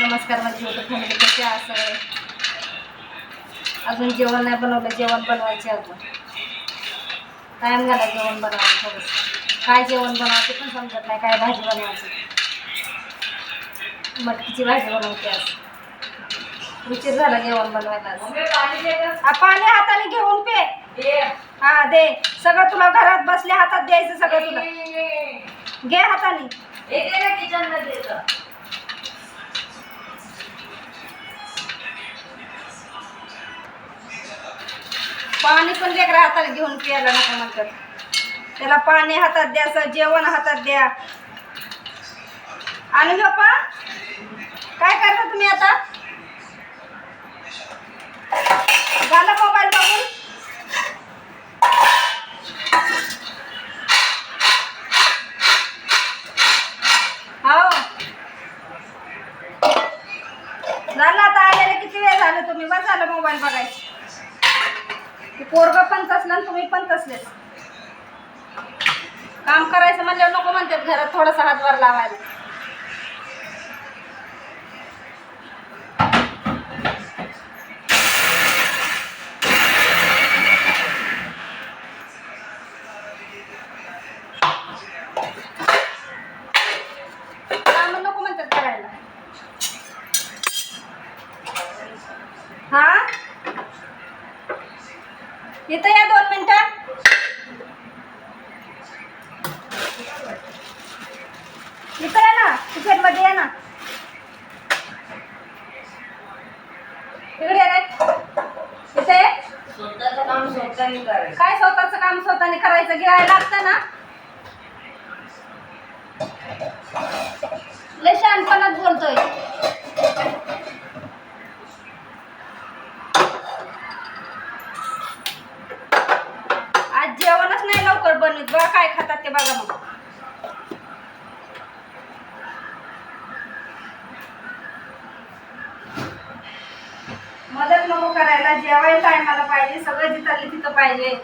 नमस्कार माझी होतं फॅमिली कशी असं अजून जेवण नाही बनवलं जेवण बनवायचे अजून. टाईम झाला जेवण बनवायचं थोडंसं. काय जेवण बनवायचं पण समजत नाही काय भाजी बनवायची. मटकीची भाजी बनवते आज. उशीर झाला जेवण बनवायला पाणी हाताने घेऊन पे. हा दे. सगळं तुला घरात बसल्या हातात द्यायचं सगळं तुला. घे हाताने. पाणी पण लेकरा हातात घेऊन प्यायला नको म्हणतात. त्याला पाणी हातात द्यायचं जेवण हातात द्या. आणि बाप्पा काय करता तुम्ही आता? झालं मोबाईल बघून? हो. झालं आता आलेलं किती वेळ झालं तुम्ही? बस झालं मोबाईल बघायचं. की पोरग पण कसलं आणि तुम्ही पण कसलेच काम करायचं म्हणल्यावर नको म्हणतात घरात थोडासा हातभार लावायला काम नको म्हणतात करायला हा इथं या दोन मिनिटं. इथं या ना किचनमध्ये या ना. इकडे या रे. इथे ये. काय स्वतःच काम स्वतःने करायचं? गिरायला लागतं ना? बनवीत. बघा काय खातात ते बघा मग. मदत नको करायला. जेवायला टायमाला पाहिजे. सगळं जिथं तिथं पाहिजे.